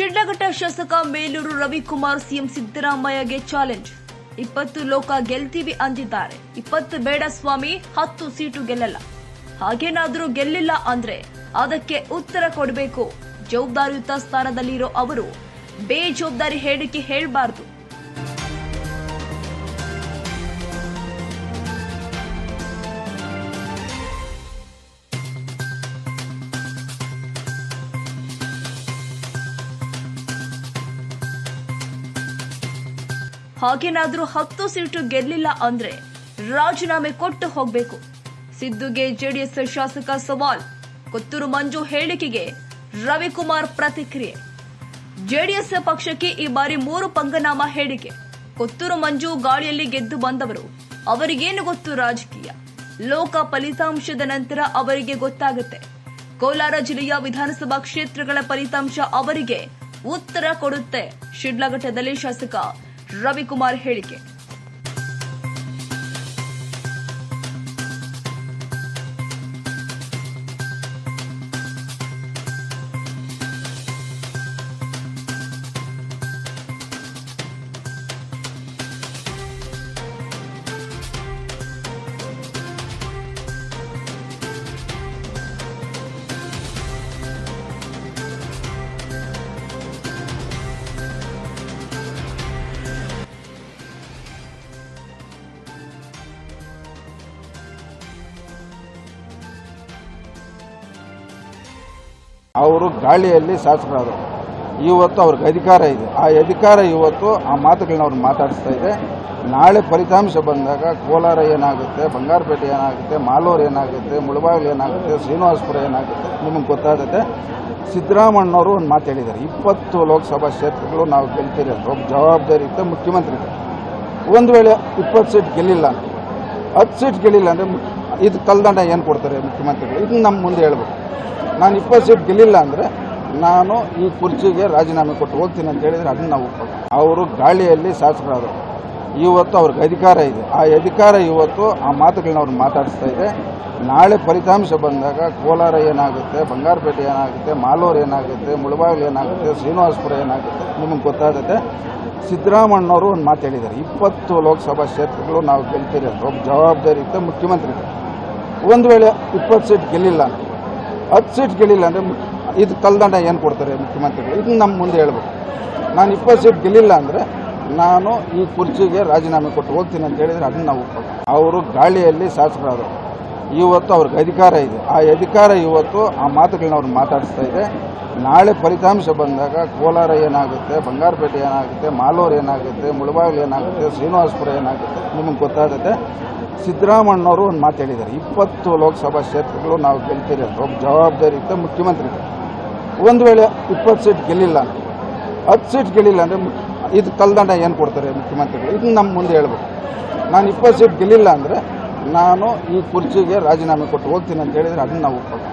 ಶಿಡ್ಲಘಟ್ಟ ಶಾಸಕ ಮೇಲೂರು ರವಿಕುಮಾರ್ ಸಿಎಂ ಸಿದ್ದರಾಮಯ್ಯಗೆ ಚಾಲೆಂಜ್. ಇಪ್ಪತ್ತು ಲೋಕ ಗೆಲ್ತೀವಿ ಅಂದಿದ್ದಾರೆ. ಇಪ್ಪತ್ತು ಬೇಡ ಸ್ವಾಮಿ, ಹತ್ತು ಸೀಟು ಗೆಲ್ಲಲ್ಲ. ಹಾಗೇನಾದರೂ ಗೆಲ್ಲಿಲ್ಲ ಅಂದ್ರೆ ಅದಕ್ಕೆ ಉತ್ತರ ಕೊಡಬೇಕು. ಜವಾಬ್ದಾರಿಯುತ ಸ್ಥಾನದಲ್ಲಿರೋ ಅವರು ಬೇಜವಾಬ್ದಾರಿ ಹೇಳಿಕೆ ಹೇಳಬಾರದು. ಹಾಗೇನಾದ್ರೂ ಹತ್ತು ಸೀಟು ಗೆಲ್ಲಿಲ್ಲ ಅಂದ್ರೆ ರಾಜೀನಾಮೆ ಕೊಟ್ಟು ಹೋಗ್ಬೇಕು. ಸಿದ್ದುಗೆ ಜೆಡಿಎಸ್ ಶಾಸಕ ಸವಾಲ್. ಕೊತ್ತೂರು ಮಂಜು ಹೇಳಿಕೆಗೆ ರವಿಕುಮಾರ್ ಪ್ರತಿಕ್ರಿಯೆ. ಜೆಡಿಎಸ್ ಪಕ್ಷಕ್ಕೆ ಈ ಬಾರಿ ಮೂರು ಪಂಗನಾಮ ಹೇಳಿಕೆ. ಕೊತ್ತೂರು ಮಂಜು ಗಾಳಿಯಲ್ಲಿ ಗೆದ್ದು ಬಂದವರು. ಅವರಿಗೇನು ಗೊತ್ತು ರಾಜಕೀಯ? ಲೋಕ ಫಲಿತಾಂಶದ ನಂತರ ಅವರಿಗೆ ಗೊತ್ತಾಗುತ್ತೆ. ಕೋಲಾರ ಜಿಲ್ಲೆಯ ವಿಧಾನಸಭಾ ಕ್ಷೇತ್ರಗಳ ಫಲಿತಾಂಶ ಅವರಿಗೆ ಉತ್ತರ ಕೊಡುತ್ತೆ. ಶಿಡ್ಲಘಟ್ಟದಲ್ಲಿ ಶಾಸಕ ರವಿಕುಮಾರ್ ಹೇಳಿಕೆ. ಅವರು ಗಾಳಿಯಲ್ಲಿ ಶಾಸಕರಾದರು. ಇವತ್ತು ಅವ್ರಿಗೆ ಅಧಿಕಾರ ಇದೆ. ಆ ಅಧಿಕಾರ ಇವತ್ತು ಆ ಮಾತುಗಳನ್ನ ಅವ್ರು ಮಾತಾಡಿಸ್ತಾ ಇದೆ. ನಾಳೆ ಫಲಿತಾಂಶ ಬಂದಾಗ ಕೋಲಾರ ಏನಾಗುತ್ತೆ, ಬಂಗಾರಪೇಟೆ ಏನಾಗುತ್ತೆ, ಮಾಲೂರು ಏನಾಗುತ್ತೆ, ಮುಳಬಾಗಿಲು ಏನಾಗುತ್ತೆ, ಶ್ರೀನಿವಾಸಪುರ ಏನಾಗುತ್ತೆ ನಿಮಗೆ ಗೊತ್ತಾಗುತ್ತೆ. ಸಿದ್ದರಾಮಣ್ಣವರು ಒಂದು ಮಾತು ಹೇಳಿದ್ದಾರೆ. ಇಪ್ಪತ್ತು ಲೋಕಸಭಾ ಕ್ಷೇತ್ರಗಳು ನಾವು ಗೆಲ್ತೀರಿ ಅಂತ. ಒಬ್ಬ ಮುಖ್ಯಮಂತ್ರಿ ಒಂದು ವೇಳೆ ಇಪ್ಪತ್ತು ಸೀಟ್ ಗೆಲ್ಲಿಲ್ಲ ಹತ್ತು ಸೀಟ್ ಗೆಲ್ಲಿಲ್ಲ ಅಂದರೆ ಇದು ಕಲ್ದಂಡ ಏನು ಕೊಡ್ತಾರೆ ಮುಖ್ಯಮಂತ್ರಿಗಳು? ಇದು ನಮ್ಮ ಮುಂದೆ ಹೇಳ್ಬೇಕು. ನಾನು ಇಪ್ಪತ್ತು ಸೀಟ್ ಗೆಲ್ಲಿಲ್ಲ ಅಂದರೆ ನಾನು ಈ ಕುರ್ಚಿಗೆ ರಾಜೀನಾಮೆ ಕೊಟ್ಟು ಹೋಗ್ತೀನಿ ಅಂತ ಹೇಳಿದರೆ ಅದನ್ನ ನಾವು ಒಪ್ಪ ಅವರು ಗಾಳಿಯಲ್ಲಿ ಶಾಸಕರಾದರು. ಇವತ್ತು ಅವ್ರಿಗೆ ಅಧಿಕಾರ ಇದೆ. ಆ ಅಧಿಕಾರ ಇವತ್ತು ಆ ಮಾತುಗಳನ್ನ ಅವ್ರು ಮಾತಾಡಿಸ್ತಾ ಇದೆ. ನಾಳೆ ಫಲಿತಾಂಶ ಬಂದಾಗ ಕೋಲಾರ ಏನಾಗುತ್ತೆ, ಬಂಗಾರಪೇಟೆ ಏನಾಗುತ್ತೆ, ಮಾಲೂರು ಏನಾಗುತ್ತೆ, ಮುಳಬಾಗಿಲು ಏನಾಗುತ್ತೆ, ಶ್ರೀನಿವಾಸಪುರ ಏನಾಗುತ್ತೆ ನಿಮಗೆ ಗೊತ್ತಾಗುತ್ತೆ. ಸಿದ್ದರಾಮಣ್ಣವರು ಒಂದು ಮಾತು ಹೇಳಿದ್ದಾರೆ. ಇಪ್ಪತ್ತು ಲೋಕಸಭಾ ಕ್ಷೇತ್ರಗಳು ನಾವು ಗೆಲ್ತೀರಿ ಅಂತ. ಒಬ್ಬ ಜವಾಬ್ದಾರಿ ಇದ್ದ ಮುಖ್ಯಮಂತ್ರಿ ಒಂದು ವೇಳೆ ಇಪ್ಪತ್ತು ಸೀಟ್ ಗೆಲ್ಲಿಲ್ಲ ಹತ್ತು ಸೀಟ್ ಗೆಲ್ಲಿಲ್ಲ ಅಂದರೆ ಇದು ಕಲ್ದಂಡ ಏನು ಕೊಡ್ತಾರೆ ಮುಖ್ಯಮಂತ್ರಿಗಳು? ಇದನ್ನ ನಮ್ಮ ಮುಂದೆ ಹೇಳ್ಬೇಕು. ನಾನು ಇಪ್ಪತ್ತು ಸೀಟ್ ಗೆಲ್ಲಿಲ್ಲ ಅಂದರೆ ನಾನು ಈ ಕುರ್ಚಿಗೆ ರಾಜೀನಾಮೆ ಕೊಟ್ಟು ಹೋಗ್ತೀನಿ ಅಂತ ಹೇಳಿದರೆ ಅದನ್ನ ನಾವು. ಅವರು ಗಾಳಿಯಲ್ಲಿ ಶಾಸಕರಾದರು. ಇವತ್ತು ಅವ್ರಿಗೆ ಅಧಿಕಾರ ಇದೆ. ಆ ಅಧಿಕಾರ ಇವತ್ತು ಆ ಮಾತುಗಳನ್ನ ಅವ್ರು ಮಾತಾಡಿಸ್ತಾ ಇದೆ. ನಾಳೆ ಫಲಿತಾಂಶ ಬಂದಾಗ ಕೋಲಾರ ಏನಾಗುತ್ತೆ, ಬಂಗಾರಪೇಟೆ ಏನಾಗುತ್ತೆ, ಮಾಲೂರು ಏನಾಗುತ್ತೆ, ಮುಳಬಾಗಿಲು ಏನಾಗುತ್ತೆ, ಶ್ರೀನಿವಾಸಪುರ ಏನಾಗುತ್ತೆ ನಿಮಗೆ ಗೊತ್ತಾಗುತ್ತೆ. ಸಿದ್ದರಾಮಣ್ಣವರು ಒಂದು ಮಾತು ಹೇಳಿದ್ದಾರೆ. ಇಪ್ಪತ್ತು ಲೋಕಸಭಾ ಕ್ಷೇತ್ರಗಳು ನಾವು ಗೆಲ್ತೀರಿ ಅಂತ. ಒಬ್ಬ ಜವಾಬ್ದಾರಿ ಇದ್ದ ಮುಖ್ಯಮಂತ್ರಿ ಒಂದು ವೇಳೆ ಇಪ್ಪತ್ತು ಸೀಟ್ ಗೆಲ್ಲಿಲ್ಲ ಹತ್ತು ಸೀಟ್ ಗೆಲ್ಲಿಲ್ಲ ಅಂದರೆ ಇದು ಕಲ್ದಂಡ ಏನು ಕೊಡ್ತಾರೆ ಮುಖ್ಯಮಂತ್ರಿಗಳು? ಇದನ್ನ ನಮ್ಮ ಮುಂದೆ ಹೇಳ್ಬೇಕು. ನಾನು ಇಪ್ಪತ್ತು ಸೀಟ್ ಗೆಲ್ಲಿಲ್ಲ ಅಂದರೆ, ನಾನು ಈ ಕುರ್ಚಿಗೆ ರಾಜೀನಾಮೆ ಕೊಟ್ಟು ಹೋಗ್ತೀನಿ ಅಂತ ಹೇಳಿದರೆ ಅದನ್ನ ನಾವು ಒಪ್ಪಲ್ಲ.